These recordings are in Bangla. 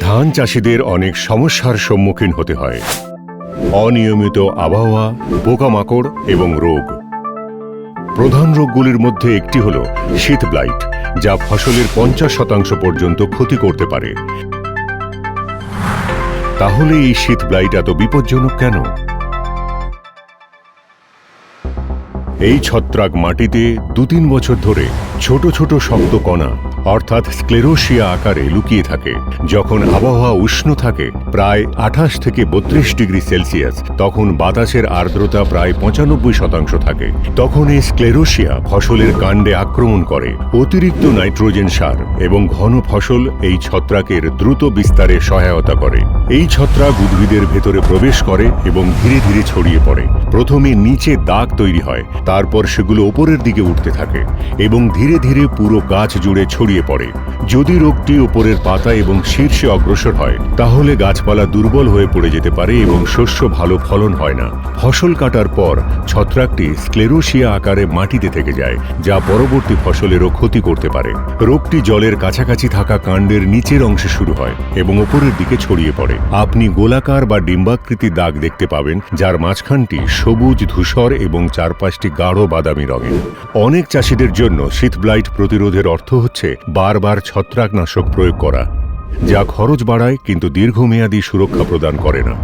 ধান চাষিদের অনেক সমস্যার সম্মুখীন হতে হয়। অনিয়মিত আবহাওয়া, পোকামাকড় এবং রোগ। প্রধান রোগগুলির মধ্যে একটি হল শীত ব্লাইট যা ফসলের পঞ্চাশ শতাংশ পর্যন্ত ক্ষতি করতে পারে। তাহলে এই শীত ব্লাইট এত বিপজ্জনক কেন? এই ছত্রাক মাটিতে দু তিন বছর ধরে ছোট ছোট শক্ত কণা, অর্থাৎ স্ক্লেরোসিয়া আকারে লুকিয়ে থাকে। যখন আবহাওয়া উষ্ণ থাকে, প্রায় আঠাশ থেকে বত্রিশ ডিগ্রি সেলসিয়াস, তখন বাতাসের আর্দ্রতা প্রায় পঁচানব্বই শতাংশ থাকে। তখন এই স্ক্লেরোসিয়া ফসলের কাণ্ডে আক্রমণ করে। অতিরিক্ত নাইট্রোজেন সার এবং ঘন ফসল এই ছত্রাকের দ্রুত বিস্তারে সহায়তা করে। এই ছত্রাক উদ্ভিদের ভেতরে প্রবেশ করে এবং ধীরে ধীরে ছড়িয়ে পড়ে। প্রথমে নিচে দাগ তৈরি হয়, তারপর সেগুলো ওপরের দিকে উঠতে থাকে এবং ধীরে ধীরে ধীরে পুরো গাছ জুড়ে ছড়িয়ে পড়ে। যদি রোগটি ওপরের পাতা এবং শীর্ষে অগ্রসর হয়, তাহলে গাছপালা দুর্বল হয়ে পড়ে যেতে পারে এবং শস্য ভালো ফলন হয় না। ফসল কাটার পর ছত্রাকটি স্ক্লেরোসিয়া আকারে মাটিতে থেকে যায়, যা পরবর্তী ফসলেরও ক্ষতি করতে পারে। রোগটি জলের কাছাকাছি থাকা কাণ্ডের নিচের অংশে শুরু হয় এবং ওপরের দিকে ছড়িয়ে পড়ে। আপনি গোলাকার বা ডিম্বাকৃতি দাগ দেখতে পাবেন, যার মাঝখানটি সবুজ ধূসর এবং চারপাশটি গাঢ় বাদামি রঙের। অনেক চাষিদের জন্য শীত ব্লাইট প্রতিরোধের অর্থ হচ্ছে বারবার ছত্রাকনাশক প্রয়োগ করা, যা খরচ বাড়ায় কিন্তু দীর্ঘমেয়াদী সুরক্ষা প্রদান করে না।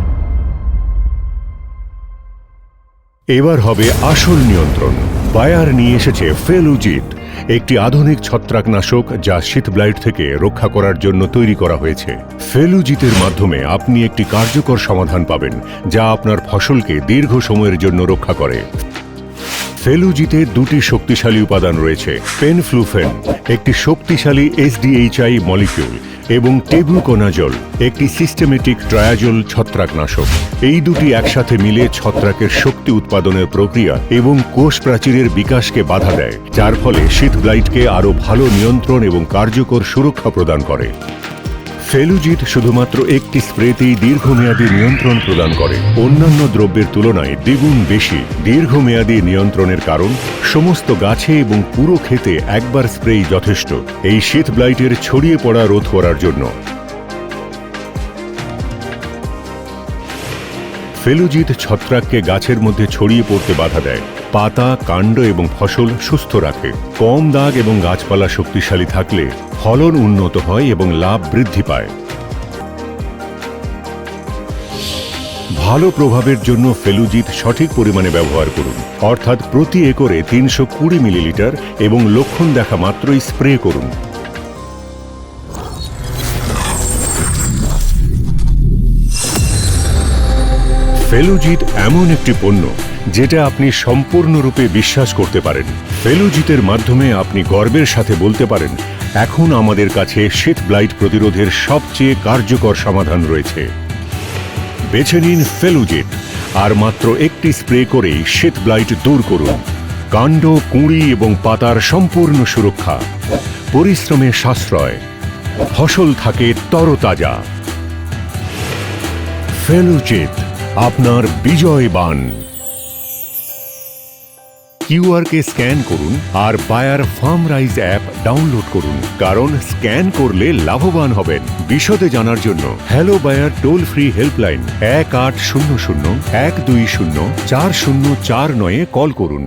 এবার হবে আসল নিয়ন্ত্রণ। বায়ার নিয়ে এসেছে ফেলুজিট একটি আধুনিক ছত্রাকনাশক যা শীত ব্লাইট থেকে রক্ষা করার জন্য তৈরি করা হয়েছে। ফেলুজিতের মাধ্যমে আপনি একটি কার্যকর সমাধান পাবেন, যা আপনার ফসলকে দীর্ঘ সময়ের জন্য রক্ষা করে। ফেলুজিতে দুটি শক্তিশালী উপাদান রয়েছে, পেনফ্লুফেন, একটি শক্তিশালী এসডিএইচআই মলিকিউল এবং টেবুকোনাজল, একটি সিস্টেমেটিক ট্রায়াজল ছত্রাকনাশক। এই দুটি একসাথে মিলে ছত্রাকের শক্তি উৎপাদনের প্রক্রিয়া এবং কোষ প্রাচীরের বিকাশকে বাধা দেয়, যার ফলে শীত ব্লাইটকে আরও ভালো নিয়ন্ত্রণ এবং কার্যকর সুরক্ষা প্রদান করে। ফেলুজিত শুধুমাত্র একটি স্প্রেতেই দীর্ঘমেয়াদী নিয়ন্ত্রণ প্রদান করে। অন্যান্য দ্রব্যের তুলনায় দ্বিগুণ বেশি দীর্ঘমেয়াদী নিয়ন্ত্রণের কারণ, সমস্ত গাছে এবং পুরো ক্ষেতে একবার স্প্রেই যথেষ্ট এই শীত ব্লাইটের ছড়িয়ে পড়া রোধ করার জন্য। ফেলুজিত ছত্রাককে গাছের মধ্যে ছড়িয়ে পড়তে বাধা দেয়। পাতা, কাণ্ড এবং ফসল সুস্থ রাখে। কম দাগ এবং গাছপালা শক্তিশালী থাকলে ফলন উন্নত হয় এবং লাভ বৃদ্ধি পায়। ভালো প্রভাবের জন্য ফেলুজিত সঠিক পরিমাণে ব্যবহার করুন। অর্থাৎ প্রতি একরে তিনশো কুড়ি মিলিলিটার এবং লক্ষণ দেখা মাত্রই স্প্রে করুন। ফেলুজিত এমন একটি পণ্য যেটা আপনি সম্পূর্ণরূপে বিশ্বাস করতে পারেন। ফেলুজিতের মাধ্যমে আপনি গর্বের সাথে বলতে পারেন, এখন আমাদের কাছে শীত ব্লাইট প্রতিরোধের সবচেয়ে কার্যকর সমাধান রয়েছে। বেছে নিন ফেলুজিট আর মাত্র একটি স্প্রে করেই শীত ব্লাইট দূর করুন। কাণ্ড, কুঁড়ি এবং পাতার সম্পূর্ণ সুরক্ষা। পরিশ্রমে সাশ্রয়। ফসল থাকে তরতাজা। ফেলুজিত, আপনার বিজয় বান। কিউআরকে স্ক্যান করুন আর Bayer farm rise app download করুন। কারণ স্ক্যান করলে লাভবান হবেন বিশদে জানার জন্য। Hello Bayer toll free helpline এক আট শূন্য শূন্য এক দুই শূন্য চার শূন্য চার নয়ে কল করুন।